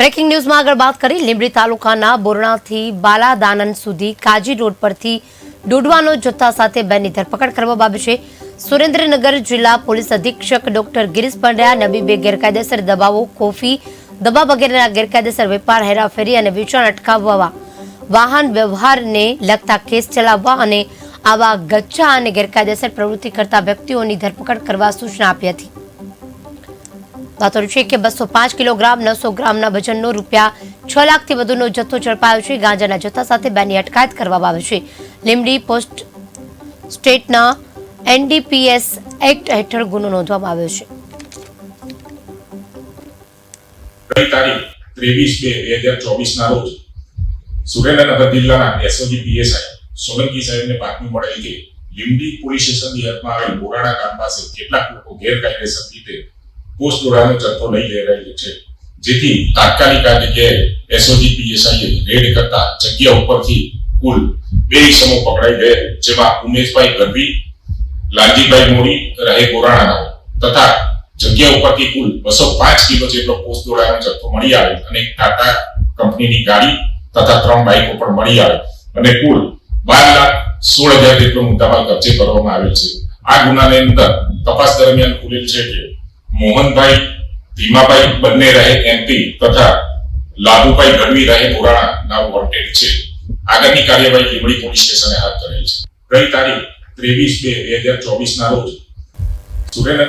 Breaking ન્યૂઝમાં આગળ વાત કરી. લીંબડી તાલુકાના બોરણાથી બાલાદાનંદ સુધી કાજી રોડ પરથી ડૂડવાનો જથ્થા સાથે બેની ધરપકડ કરવામાં આવી છે. સુરેન્દ્રનગર જિલ્લા પોલીસ અધિક્ષક ડોક્ટર ગિરીશ પંડ્યા નબી બે ગેરકાયદેસર દબાવો કોફી દબા વગેરેના ગેરકાયદેસર વેપાર, હેરાફેરી અને વેચાણ અટકાવવા, વાહન વ્યવહારને લગતા કેસ ચલાવવા અને આવા ગચ્છા અને ગેરકાયદેસર પ્રવૃત્તિ કરતા વ્યક્તિઓની ધરપકડ કરવા સૂચના આપી હતી. વાતો છે કે બસો પાંચ કિલોગ્રામ, નવસો ગ્રામના વજનનો રૂપિયા છ લાખથી વધુનો જથ્થો ઝડપાયો છે. ગાંજાના જથ્થા સાથે બેની અટકાયત કરવામાં આવી છે. લીમડી પોસ્ટ સ્ટેટના એનડીપીએસ એક્ટ હેઠળ ગુનો નોંધવામાં આવ્યો છે. સુરેન્દ્રનગર જિલ્લાના એસઓજી પીએસઆઈ સોલંકી સાહેબને બાતમી મળેલ કે લીમડી પોલીસ સ્ટેશનની હદમાં આવેલ બોરાણા ગામ પાસે કેટલાક લોકો ગેરકાયદેસર રીતે પોસ્ટ દોરાનો જથ્થો લઈ લઈ રહેલ છે. જેથી તાત્કાલિક આ જગ્યાએ એસઓજી પીએસઆઈએ રેડ કરતા જગ્યા ઉપરથી કુલ બે ઈસમો પકડાઈ ગયા જેમાં ઉમેશભાઈ ગરવી, લાલજીભાઈ મોરી રહે ગોરાણાના તથા જગ્યા ઉપરથી કુલ બસો પાંચ કિલો જેટલો પોસ્ટ દોરાનો જથ્થો મળી આવે અને ટાટા કંપનીની ગાડી તથા ત્રણ બાઇકો પણ મળી આવે અને કુલ બાર લાખ સોળ હજાર જેટલો મુદ્દામાલ કબજે કરવામાં આવેલ છે. આ ગુનાની અંદર તપાસ દરમિયાન ખુલેલ છે કે મોહનભાઈ, ભીમાભાઈ બંને રહે એમપી તથા લાભુભાઈ ગઢવી રહે બોરાણા ના વોન્ટેડ છે. આગળની કાર્યવાહી લીંબડી પોલીસ સ્ટેશને હાથ ધરેલ છે. ગઈ તારીખ ત્રેવીસ બે બે હજાર ચોવીસ ના રોજ સુરેન્દ્ર